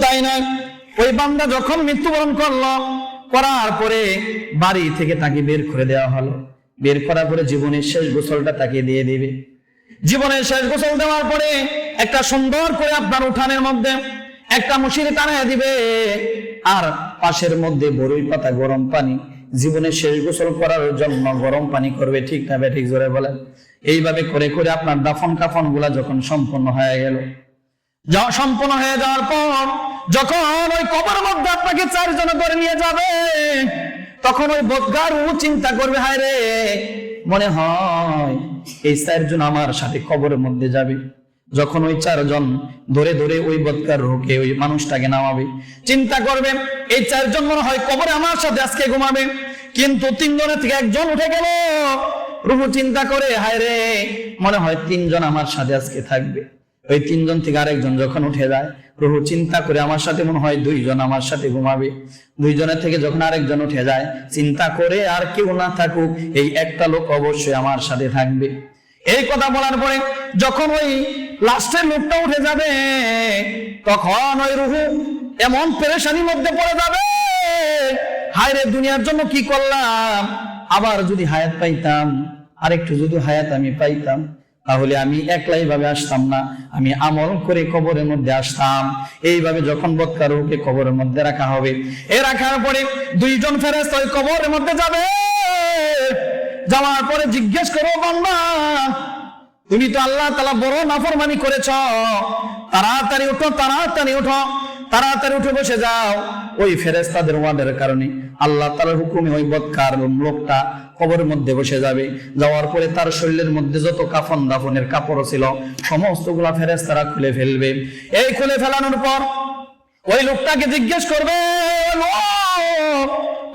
তাই নয়। ওই বান্দা যখন মৃত্যুবরণ করল, করার পরে বাড়ি থেকে তাকে বের করে দেওয়া হলো। বের করার পরে জীবনের শেষ গোসলটা তাকে দিয়ে দিবে। জীবনের শেষ গোসল দেওয়ার পরে একটা সুন্দর করে আপনার উঠানের মধ্যে একটা মশিরে টানায় দিবে। আর পাশের মধ্যে বরুই পাতা গরম পানি। জীবনের শেষ গোসল করার জন্য গরম পানি করবে, ঠিক না ঠিক জোরে বলেন। এইভাবে করে করে আপনার দাফন কাফনগুলা যখন সম্পন্ন হয়ে গেল। যাওয়া সম্পূর্ণ হয়ে যাওয়ার পর যখন ওই কবর মধ্যে আপনাকে চারজনে করে নিয়ে যাবে, তখন ওই বদগারু চিন্তা করবে, হায় রে, মনে হয় এই চারজন আমার সাথে কবরের মধ্যে যাবে। যখন ওই চারজন ধরে ধরে ওই বদকার রোকে ওই মানুষটাকে নামাবে, চিন্তা করবে, এই চারজন মনে হয় কবরে আমার সাথে আজকে ঘুমাবে। কিন্তু তিনজনের থেকে একজন উঠে গেল। রুহু চিন্তা করে, হায় রে, মনে হয় তিনজন আমার সাথে আজকে থাকবে। ওই তিনজন থেকে আরেকজন যখন উঠে যায়, প্রভু চিন্তা করে আমার সাথে মনে হয় দুইজন আমার সাথে ঘুমাবে। দুইজনের থেকে যখন আরেকজন উঠে যায়, চিন্তা করে আর কেউ না থাকুক, এই একটা লোক অবশ্যই আমার সাথে থাকবে। এই কথা বলার পরে যখন ওই লাস্টের লোকটা উঠে যাবে, তখন ওই রুহু এমন পেরেশানির মধ্যে পড়ে যাবে, হায় রে, দুনিয়ার জন্য কি করলাম? আবার যদি হায়াত পাইতাম, আরেকটু যদি হায়াত আমি পাইতাম তাহলে আমি একলাই ভাবে আসতাম না। আমি আমল করে কবরের মধ্যে আসতাম। এইভাবে যখন বৎকারুকে কবরের মধ্যে রাখা হবে, এ রাখার পরে দুইজন ফেরেস্ত ওই কবরের মধ্যে যাবে। যাওয়ার পরে জিজ্ঞেস করো বান্দা, তুমি তো আল্লাহ তালা বড় নাফরমানি করেছ। তাড়াতাড়ি উঠো তাড়াতাড়ি উঠো। তাড়াতাড়ি উঠে বসে যাও। ওই ফেরেস্তাদের ওয়ার্ডের কারণে আল্লাহ তালার হুকুমে ওই বৎকার লোকটা কবরের মধ্যে বসে যাবে। যাওয়ার পরে তার শরীরের মধ্যে যত কাফন দাফনের কাপড় ছিল সমস্তগুলা ফেরেস্তারা খুলে ফেলবে। এই খুলে ফেলানোর পর ওই লোকটাকে জিজ্ঞেস করবে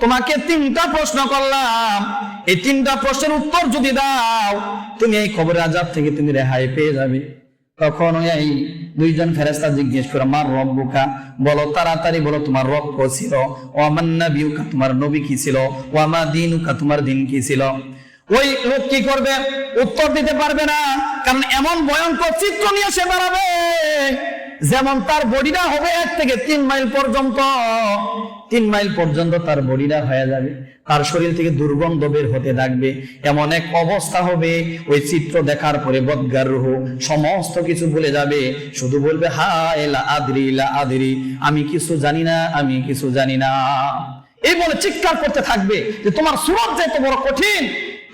তোমাকে তিনটা প্রশ্ন করলাম। এই তিনটা প্রশ্নের উত্তর যদি দাও, তুমি এই খবরের আজাব থেকে তুমি রেহাই পেয়ে যাবে। তখন এই দুইজন ফেরেস্তা জিজ্ঞেস করে আমার রব্বুকা? বলো, তাড়াতাড়ি বলো, তোমার রব কো ছিল? ও আমার নবীকা তোমার নবী কি ছিল? ও আমার দিনুকা? তোমার দিন কি ছিল? ওই লোক কি করবে? উত্তর দিতে পারবে না, কারণ এমন ভয়ঙ্কর চিত্র নিয়ে সে বেড়াবে, যেমন তার বডিটা হবে এক থেকে তিন মাইল পর্যন্ত। তিন মাইল পর্যন্ত তার বডিটা হয়ে যাবে। তার শরীর থেকে দুর্গন্ধ বের হতে থাকবে। এমন এক অবস্থা হবে, ওই চিত্র দেখার পরে বদগার রুহ সমস্ত কিছু ভুলে যাবে। শুধু বলবে, হা এলা আদরি, লা আদরি, আমি কিছু জানি না, আমি কিছু জানি না। এই বলে চিৎকার করতে থাকবে যে, তোমার সুরত যে এত বড় কঠিন,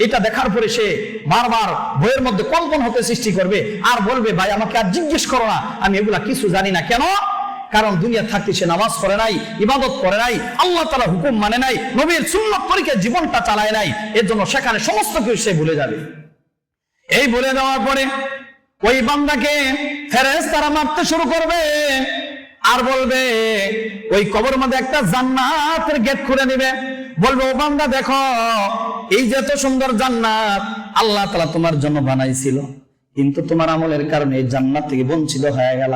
এটা দেখার পরে সে বারবার বইয়ের মধ্যে কম্পন হতে সৃষ্টি করবে। আর বলবে, ভাই, আমাকে আর জিজ্ঞেস করো না, আমি এগুলা কিছু জানি না। কেন? কারণ দুনিয়া থাকতে সে নামাজ করে নাই, ইবাদত করে নাই, আল্লাহ তালা হুকুম মানে নাই, নবীর সুন্নত তরিকে জীবনটা চালায় নাই এর জন্য সেখানে সমস্ত কিছু সে ভুলে যাবে। এই বলে দেওয়ার পরে ওই বান্দাকে ফেরেস তারা মারতে শুরু করবে আর বলবে, ওই কবর মধ্যে একটা জান্নাতের গেট খুলে দিবে। বলবে, ও বান্দা, দেখো, এই যে এত সুন্দর জান্নাত আল্লাহ তালা তোমার জন্য বানাইছিল। কিন্তু তোমার আমলের কারণে জান্নাত থেকে বঞ্চিত হয়ে গেল।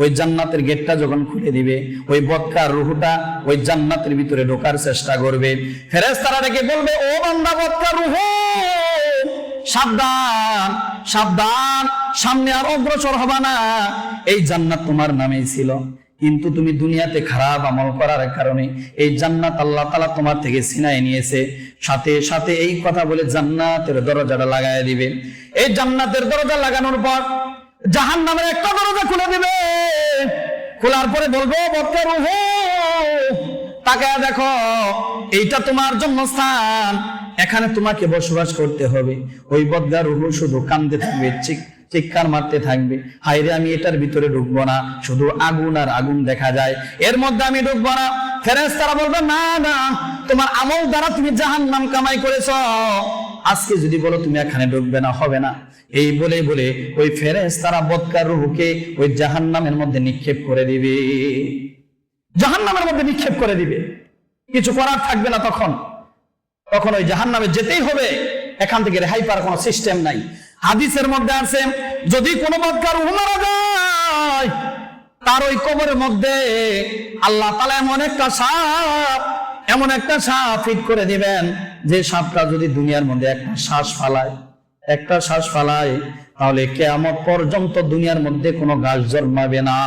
ওই জান্নাতের গেটটা যখন খুলে দিবে, ওই বদকার রুহুটা ওই জান্নাতের ভিতরে ঢোকার চেষ্টা করবে। ফেরেস তারা ডেকে বলবে, ও বান্দা বদকার রুহু, সাবধান সাবধান, সামনে আর অগ্রসর হবা না। এই জান্নাত তোমার নামেই ছিল। কিন্তু তুমি দুনিয়াতে খারাপ আমল করার কারণে এই জান্নাত আল্লাহ তালা তোমার থেকে ছিনাই নিয়েছে। সাথে সাথে এই কথা বলে জান্নাতের দরজাটা লাগাই দিবে। এই জান্নাতের দরজা লাগানোর পর জাহান নামের একটা দরজা খুলে দিবে। খোলার পরে বলব বক্তা রুহু, তাকায় দেখো, এইটা তোমার জন্য স্থান এখানে তোমাকে বসবাস করতে হবে। ওই বদগা রুহু শুধু কান্দে থাকবে চিৎকার মারতে থাকবে। হাইরে আমি এটার ভিতরে ঢুকবো না, শুধু আগুন আর আগুন দেখা যায়। এর মধ্যে আমি ঢুকবো না। ফেরেস তারা বলবে, না না, তোমার আমল দ্বারা তুমি জাহান নাম কামাই করেছ। আজকে যদি বলো তুমি এখানে ঢুকবে না, হবে না। এই বলে বলে ওই ফেরেস তারা বদকার রুহুকে ওই জাহান নামের মধ্যে নিক্ষেপ করে দিবে। জাহান নামের মধ্যে নিক্ষেপ করে দিবে। কিছু করার থাকবে না তখন। তখন ওই জাহান নামে যেতেই হবে। এখান থেকে রেহাই পাওয়ার কোনো সিস্টেম নাই। হাদিসের মধ্যে আছে, যদি কোনো বদকার মারা যায়, তার ওই কবরের মধ্যে আল্লাহ তালা এমন একটা সাপ, এমন একটা সাপ ফিট করে দিবেন, যে সাপটা যদি দুনিয়ার মধ্যে একটা শ্বাস ফালায়, একটা শ্বাস ফালায়, তাহলে কেয়ামত পর্যন্ত দুনিয়ার মধ্যে কোনো গাছ জন্মাবে না।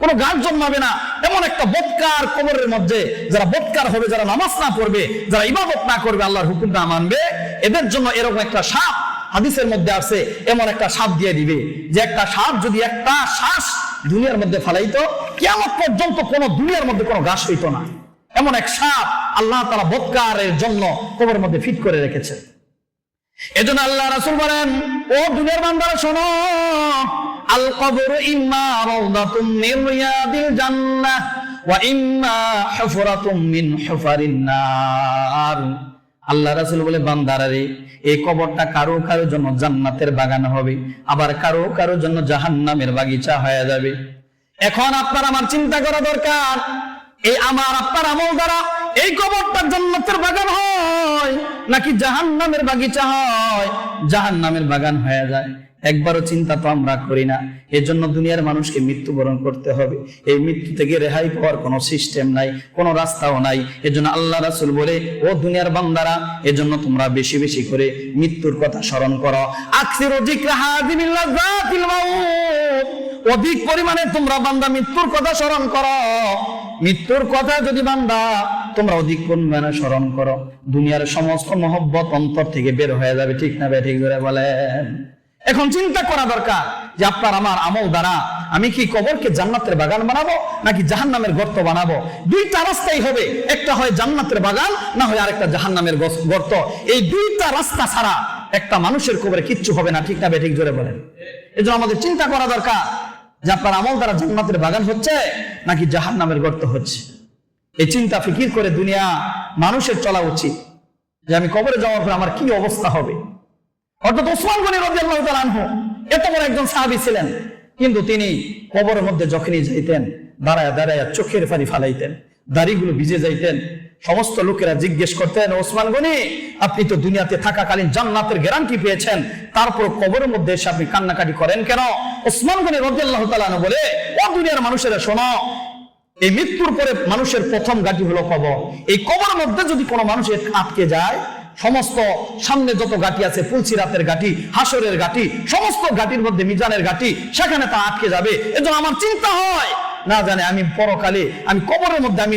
কোনো গাছ জন্মাবে না। এমন একটা বৎকার কবরের মধ্যে যারা বৎকার হবে, যারা নামাজ না পড়বে, যারা ইবাদত না করবে, আল্লাহর হুকুম না মানবে, এদের জন্য এরকম একটা সাপ হাদিসের মধ্যে আছে, এমন একটা সাপ দিয়ে দিবে, যে একটা সাপ যদি একটা শ্বাস দুনিয়ার মধ্যে ফালাইতো কেমন পর্যন্ত কোনো দুনিয়ার মধ্যে কোনো ঘাস হইতো না। এমন এক সাপ আল্লাহ তারা বৎকারের জন্য কবরের মধ্যে ফিট করে রেখেছে। এজন্য আল্লাহ রাসুল বলেন, ও দুনিয়ার বান্দারা, শোনো আল কবর ইম্মা রাউদাতুম মিন রিয়াদিল জান্নাহ, ওয়া ইম্মা হুফরাতুম মিন হুফারিন নার। আল্লাহ রাসুল বলে বান্দারারে এই কবরটা কারও কারও জন্য জান্নাতের বাগান হবে, আবার কারও কারও জন্য জাহান্নামের বাগিচা হয়ে যাবে। এখন আপনার আমার চিন্তা করা দরকার, এই আমার, আপনার আমল দ্বারা এই কবরটা জান্নাতের বাগান হয়, নাকি জাহান্নামের বাগিচা হয়? জাহান্নামের বাগান হয়ে যায়। একবারও চিন্তা তো আমরা করি না। এজন্য দুনিয়ার মানুষকে মৃত্যুবরণ করতে হবে। এই মৃত্যু থেকে রেহাই পাওয়ার কোনো সিস্টেম নাই, কোনো রাস্তাও নাই। এজন্য আল্লাহ রাসূল বলে, ও দুনিয়ার বান্দারা, এজন্য তোমরা বেশি বেশি করে মৃত্যুর কথা স্মরণ করো। অধিক পরিমাণে তোমরা বান্দা মৃত্যুর কথা স্মরণ করো। মৃত্যুর কথা যদি বান্দা তোমরা অধিক পরিমাণে স্মরণ করো, দুনিয়ার সমস্ত মহব্বত অন্তর থেকে বের হয়ে যাবে। ঠিক না ঠিক করে বলেন। এখন চিন্তা করা দরকার যে আপনার আমার আমল দ্বারা আমি কি কবরকে জান্নাতের বাগান বানাবো নাকি জাহান্নামের গর্ত বানাবো? দুইটা রাস্তাই হবে। একটা হয় জান্নাতের বাগান, না হয় আরেকটা জাহান্নামের গস- গর্ত। এই দুইটা রাস্তা ছাড়া একটা মানুষের কবরে কিচ্ছু হবে না। ঠিক না ঠিক জোরে বলেন। এজন্য আমাদের চিন্তা করা দরকার যে আপনার আমল দ্বারা জান্নাতের বাগান হচ্ছে নাকি জাহান্নামের গর্ত হচ্ছে? এই চিন্তা ফিকির করে দুনিয়া মানুষের চলা উচিত। যে আমি কবরে যাওয়ার পর আমার কি অবস্থা হবে? অর্থাৎ ওসমান গনি তাআলা আনহু এত বড় একজন সাহাবী ছিলেন, কিন্তু তিনি কবরের মধ্যে যখনই যাইতেন, দাঁড়ায় দাঁড়ায় চোখের পানি ফালাইতেন, দাড়িগুলো ভিজে যাইতেন, সমস্ত লোকেরা জিজ্ঞেস করতেন, ওসমান গনি, আপনি তো দুনিয়াতে থাকাকালীন জান্নাতের গ্যারান্টি পেয়েছেন, তারপর কবরের মধ্যে এসে আপনি কান্নাকাটি করেন কেন? ওসমান গনি তাআলা আনহু বলে, ও দুনিয়ার মানুষেরা, শোনো, এই মৃত্যুর পরে মানুষের প্রথম গাটি হলো কবর। এই কবরের মধ্যে যদি কোনো মানুষের আটকে যায় সমস্ত সামনে যত গাটি আছে পুলসিরাতের গাটি হাসরের গাটি সমস্ত গাটির মধ্যে মিজানের গাটি সেখানে তা আটকে যাবে। এজন্য আমার চিন্তা হয়, না জানে আমি পরকালে, আমি কবরের মধ্যে আমি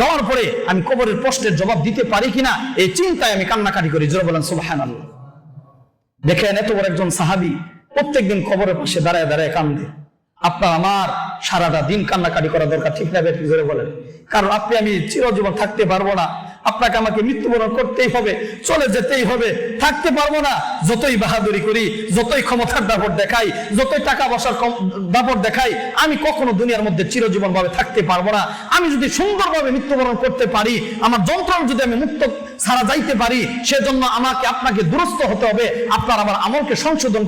যাওয়ার পরে আমি কবরের প্রশ্নের জবাব দিতে পারি কিনা, এই চিন্তায় আমি কান্নাকাটি করি। জোরে বলেন, সুবহানাল্লাহ। দেখেন, এত বড় একজন সাহাবি প্রত্যেকদিন কবরের পাশে দাঁড়ায় দাঁড়ায় কান্দে। আপনার আমার সারাটা দিন কান্নাকাটি করা দরকার, ঠিক না বেঠিক ধরে বলেন। কারণ আপনি, আমি চিরজীবন থাকতে পারব না। আপনাকে আমাকে মৃত্যুবরণ করতেই হবে, চলে যেতেই হবে। থাকতে পারব না। যতই বাহাদুরি করি, যতই ক্ষমতার দাপট দেখাই, যতই টাকা পয়সার দাপট দেখাই, আমি কখনো দুনিয়ার মধ্যে চিরজীবন ভাবে থাকতে পারব না। আমি যদি সুন্দরভাবে মৃত্যুবরণ করতে পারি, আমার যন্ত্রণা যদি আমি মুক্ত ছাড়া যাইতে পারি, সেজন্য আমাকে, আপনাকে দুরস্ত হতে হবে। আপনার আমার আমলকে সংশোধন